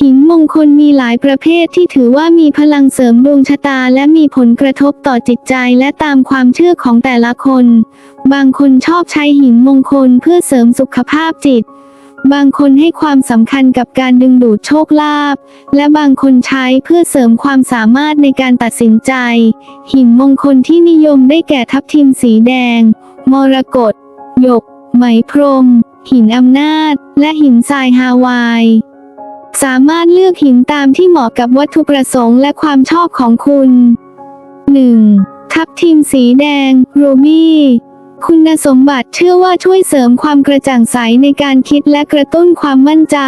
หินมงคลมีหลายประเภทที่ถือว่ามีพลังเสริมดวงชะตาและมีผลกระทบต่อจิตใจและตามความเชื่อของแต่ละคน บางคนชอบใช้หินมงคลเพื่อเสริมสุขภาพจิต บางคนให้ความสำคัญกับการดึงดูดโชคลาภ และบางคนใช้เพื่อเสริมความสามารถในการตัดสินใจ หินมงคลที่นิยมได้แก่ทับทิมสีแดง มรกตหยก ไหมพรม หินอำนาจ และหินทรายฮาวาย สามารถเลือกหินตามที่เหมาะกับวัตถุประสงค์และความชอบของคุณ 1. ทับทิมสีแดงโรบี้ คุณสมบัติเชื่อว่าช่วยเสริมความกระจ่างใสในการคิดและกระตุ้นความมั่นใจ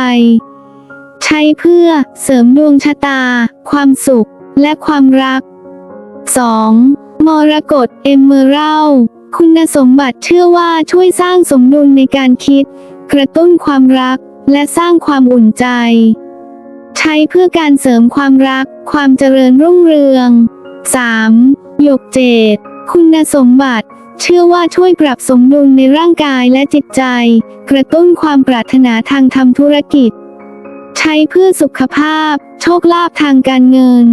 ใช้เพื่อเสริมดวงชะตา ความสุข และความรัก 2. มรกตเอมเมอรัลคุณสมบัติเชื่อว่าช่วยสร้างสมดุลในการคิด กระตุ้นความรัก และสร้างความอุ่นใจ ใช้เพื่อการเสริมความรัก ความเจริญรุ่งเรือง 3. หยกเจดคุณสมบัติ เชื่อว่าช่วยปรับสมดุลในร่างกายและจิตใจ กระตุ้นความปรารถนาทางทำธุรกิจ ใช้เพื่อสุขภาพ โชคลาภทางการเงิน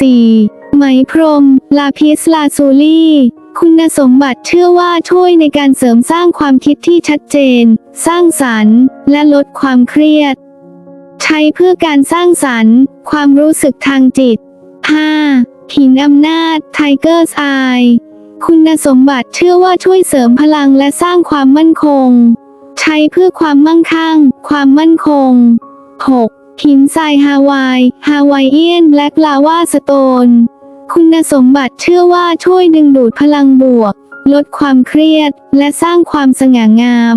4. ไหมพรม ลาพิสลาซูลี่คุณสมบัติเชื่อว่าช่วยในการเสริมสร้างความคิดที่ชัดเจน สร้างสรรค์ และลดความเครียด ใช้เพื่อการสร้างสรรค์ ความรู้สึกทางจิต 5. หินอำนาจ Tiger's Eye คุณสมบัติเชื่อว่าช่วยเสริมพลังและสร้างความมั่นคง ใช้เพื่อความมั่งคั่ง ความมั่นคง 6. หินทรายฮาวาย ฮาวายเอียน แบล็กลาวาสโตน คุณสมบัติเชื่อว่าช่วยดึงดูดพลังบวก ลดความเครียด และสร้างความสง่างาม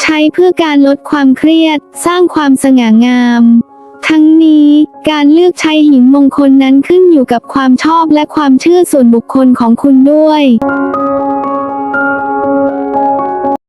ใช้เพื่อการลดความเครียด สร้างความสง่างาม ทั้งนี้การเลือกใช้หินมงคลนั้นขึ้นอยู่กับความชอบและความเชื่อส่วนบุคคลของคุณด้วย